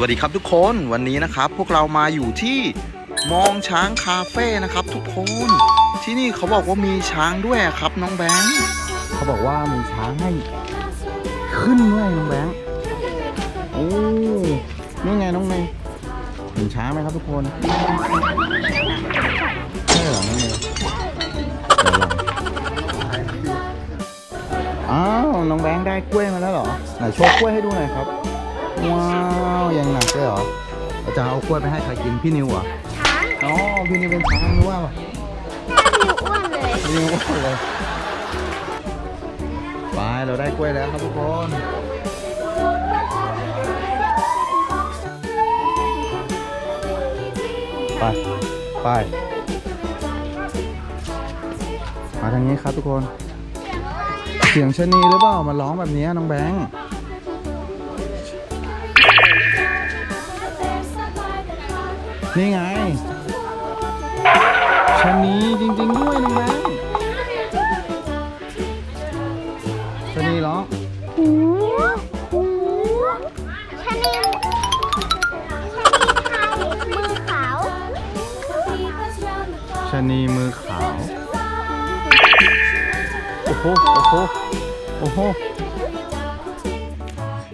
วัสดีครับทุกคนวันนี้นะครับ พวกเรามาอยู่ที่มองช้างคาเฟ่นะครับ ทุกคนที่นี่เขาบอกว่ามีช้างด้วยครับ น้องแบงค์เขาบอกว่ามีช้างให้ขึ้นด้วยน้องแบงค์โอ้นี่ไงน้องเมย์เห็นช้างไหมครับทุกคนใช่เหรอน้องเมย์เดี๋ยวลองอ้าวน้องแบงค์ได้กล้วยมาแล้วเหรอไหนโชว์กล้วยให้ดูหน่อยครับ ว้าวยังหนักเลยเหรอเราจะเอากล้วยไปให้ใครกินพี่นิวเหรอช้างอ๋อพี่นิวเป็นช้างหรือว่านิ้วอ้วนเลยพี่นิวอ้วนเลยไปเราได้กล้วยแล้วครับทุกคนไปไปมาทางนี้ครับทุกคน เสียงชะนีหรือเปล่ามาร้องแบบนี้น้องแบงค์ นี่ไงชะนีจริง ๆ ด้วยน้องแบงค์ชะนีร้อหูหูชะนีมือขาวชะนีมือขาว โอ้โห โอ้โห โอ้โห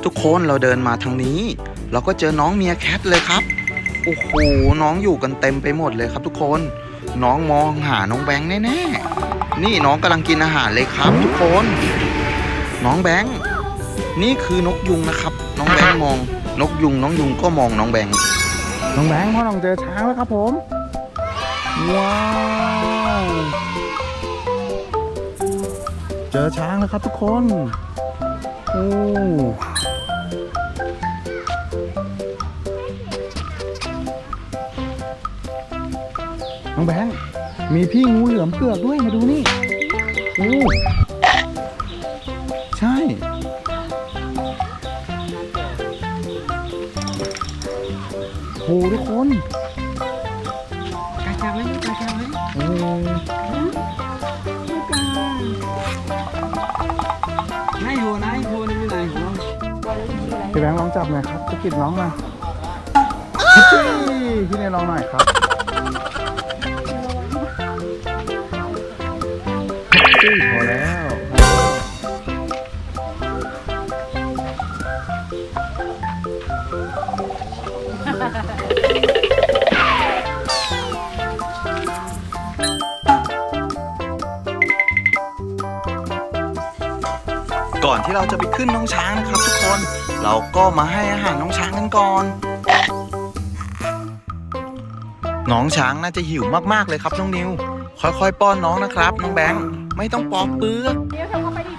ทุกคนเราเดินมาทางนี้ เราก็เจอน้องเมียแคทเลยครับ โอ้โหน้องอยู่กันเต็มไปหมดเลยครับทุกคน น้องมองหาน้องแบงค์แน่ๆนี่น้องกำลังกินอาหารเลยครับ ทุกคน น้องแบงค์นี่คือนกยุงนะครับ น้องแบงค์มอง นกยุงน้องยุงก็มองน้องแบงค์น้องแบงค์พ่อน้องเจอช้างแล้วครับผมว้าวเจอช้างแล้วครับทุกคนโอ้ องแบงค์มีพี่งูเหลือมเผือกด้วยมาดูนี่โอ้ใช่ โหทุกคนกาจับไหมกาจับไหมโอ้นายหัวนายหัวนี่ไม่นายหัวพี่แบงค์ลองจับหน่อยครับจะกิดน้องหน่อยพี่พี่เนยลองหน่อยครับ พี่พอแล้วก่อนที่เราจะไปขึ้นน้องช้างนะครับทุกคน เราก็มาให้อาหารน้องช้างกันก่อน น้องช้างน่าจะหิวมากๆเลยครับน้องนิว ค่อยๆ ป้อนน้องนะครับ น้องแบงค์ ไม่ต้องปอกเปลือกเดี๋ยวเธอเข้าไปดิ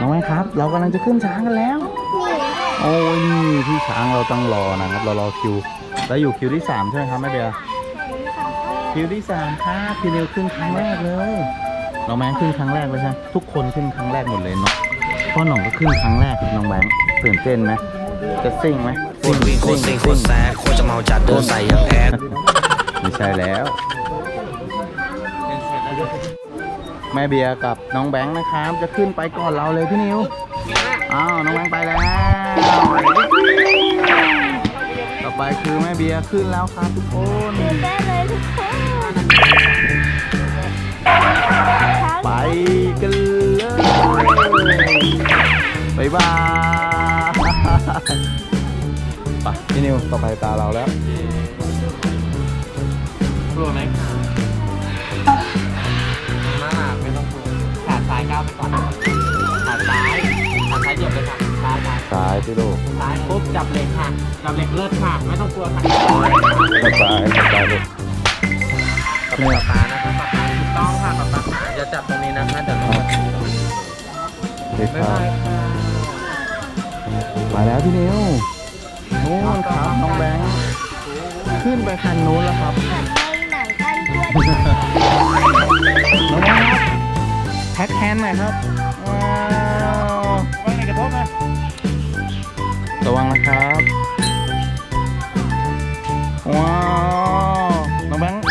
น้องแบงค์ครับ เรากำลังจะขึ้นช้างกันแล้ว โอ้ยนี่พี่ช้างเราต้องรอนะครับ เรารอคิว แล้วอยู่คิวที่สามใช่ไหมครับแม่เบียร์คิวที่สามครับพี่นิวขึ้นครั้งแรกเลยน้องแบงค์ขึ้นครั้งแรกเลยใช่ไหมทุกคนขึ้นครั้งแรกหมดเลยเนาะพ่อหน่องก็ขึ้นครั้งแรกน้องแบงค์ ตื่นเต้นไหมจะซิ่งไหมโคตรวิ่งโคตรซิ่งโคตรแซดโคตรจะเมาจัดเดินใส่ย่างแอดไม่ใช่แล้ว แม่เบียร์กับน้องแบงค์นะครับ จะขึ้นไปก่อนเราเลยพี่นิวอ้าวน้องแบงค์ไปแล้ว ต่อไปคือแม่เบียร์ขึ้นแล้วครับทุกคนตื่นเต้เลยทุกคนไปกันเลยบายบาย นิวต่อไปตาเราแล้วกลัวไหมคะมาหาไม่ต้องกลัวขาซ้ายก้าวไปก่อนขาซ้ายขาซ้ายเหยียบเลยค่ะซ้ายซ้ายซ้ายพี่ลูกซ้ายปุ๊บจับเหล็กค่ะจับเหล็กเลิศค่ะไม่ต้องกลัวค่ะสบายสบายลยกับปากปานะครับปากปาถูกต้องค่ะปากปาขาจะจับตรงนี้นะคะเดี๋ยวน้องมาถูเด็กบ๊ายบายค่ะมาแล้วพี่นิว น่นครับน้องแบงค์ขึ้นไปคันนู้นแล้วครับไปไหนกันด้วยน้องแบงค์ครับแท็กแฮนด์หน่อยครับว้าววางในกระทบนะระวังนะครับว้าวน้องแบงค์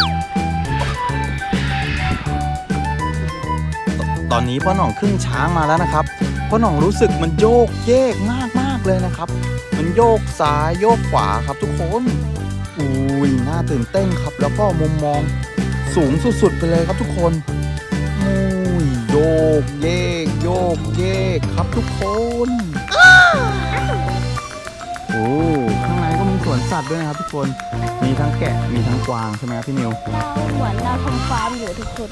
อนนี้พ่อหน่องขึ้นช้างมาแล้วนะครับพ่อหน่องรู้สึกมันโยกเยกมากมากๆเลยนะครับมัน โยกซ้ายโยกขวาครับทุกคนอุ้ยน่าตื่นเต้นครับ แล้วก็มุมมองสูงสุดๆไปเลยครับทุกคนอุ้ยโยกเยกโยกเยกครับทุกคนโอ้ข้างในก็มีสวนสัตว์ด้วยนะครับทุกคนมีทั้งแกะมีทั้งกวางใช่ไหมครับพี่นิว เราเหมือนเราทำฟาร์มอยู่ทุกคน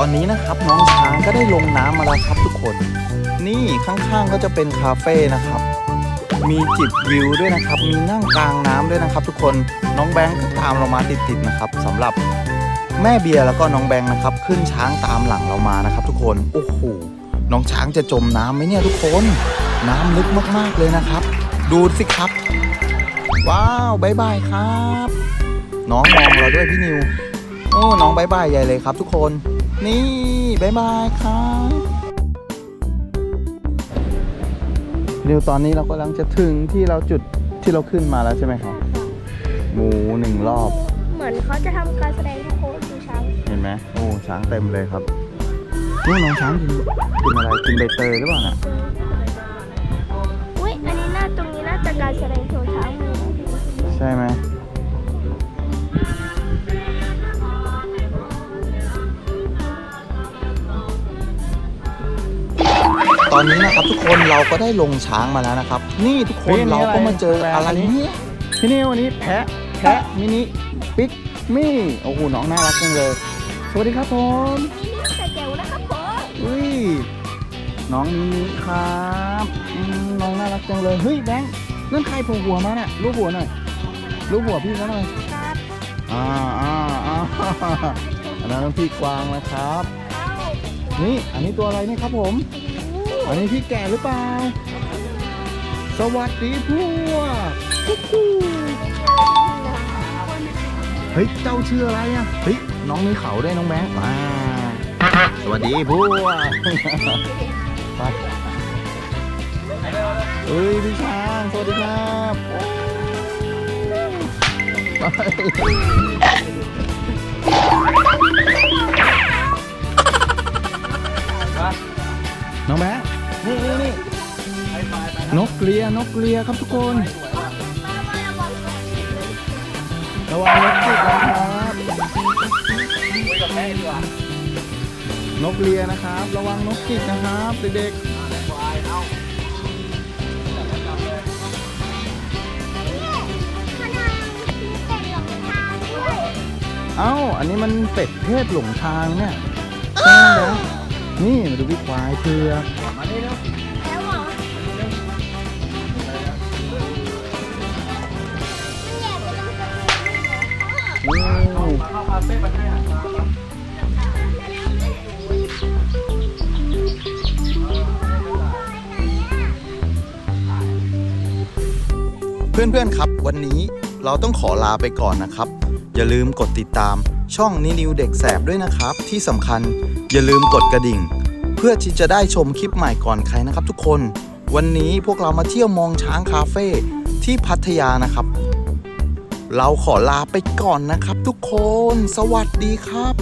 ตอนนี้นะครับน้องช้างก็ได้ลงน้ำมาแล้วครับทุกคน นี่ข้างๆก็จะเป็นคาเฟ่นะครับ มีจิบวิวด้วยนะครับ มีนั่งกลางน้ำด้วยนะครับ ทุกคนน้องแบงค์ก็ตามเรามาติดๆนะครับสำหรับแม่เบียร์แล้วก็น้องแบงค์นะครับ ขึ้นช้างตามหลังเรามานะครับ ทุกคนโอ้โหน้องช้างจะจมน้ำไหมเนี่ยทุกคน น้ำลึกมากๆเลยนะครับ ดูสิครับ ว้าวบายบายครับ น้องมองเราด้วยพี่นิว โอ้น้องบายบายใหญ่เลยครับทุกคน นี่บายบายครับนิวตอนนี้เรากำลังจะถึงที่เราจุดที่เราขึ้นมาแล้วใช่ไหมครับหมูหนึ่งรอบ เหมือนเขาจะทำการแสดงทุกคนดูช้างเห็นไหมโอ้ช้างเต็มเลยครับนี่น้องช้างกินกินอะไรกินใบเตยหรือเปล่าน่ะอุ้ยอันนี้น่าตรงนี้น่าจะการแสดงโชว์ช้างมือนะพี่ใช่ไหม ตอนนี้นะครับทุกคนเราก็ได้ลงช้างมาแล้วนะครับ นี่ทุกคนเฮ้ยอันนี้เราก็มาเจออะไรอะไรอันนี้เนี่ยที่นี่วันนี้แพะแพะมินิปิกมี่โอ้โหน้องน่ารักจังเลย สวัสดีครับผมนี่นี่แต่แก้วนะครับผมอุ้ยน้องมินิครับอืมน้องน่ารักจังเลยเฮ้ยแบงค์นั่นใครโผล่หัวมาเนี่ยรูปหัวหน่อยรูปหัวพี่เขาหน่อยครับอ่าอ่าอ่าอันนั้นพี่กวางนะครับเข้านี่อันนี้ตัวอะไรเนี่ยครับผม อันนี้พี่แก่หรือเปล่า สวัสดีพวกเฮ้ย เจ้าชื่ออะไรอะ เฮ้ย น้องมีเขาด้วยน้องแบงค์มาสวัสดีพวกไปเฮ้ย พี่ช้าง สวัสดีครับไป นกเกลียนกเกลียครับทุกคนระวังนกจิกนะครับนกเลียนะครับ ระวังนกจิกนะครับเด็กๆเอ้า อันนี้มันเป็ดเพศหลงทางเนี่ยใช่ไหมนะนี่มาดูพี่ควายเผือกแล้วเหรอ นี่เพื่อนๆ ครับ วันนี้เราต้องขอลาไปก่อนนะครับ อย่าลืมกดติดตามช่องนินิวเด็กแสบด้วยนะครับ ที่สำคัญอย่าลืมกดกระดิ่ง เพื่อที่จะได้ชมคลิปใหม่ก่อนใครนะครับทุกคน วันนี้พวกเรามาเที่ยวมองช้างคาเฟ่ที่พัทยานะครับ เราขอลาไปก่อนนะครับทุกคน สวัสดีครับ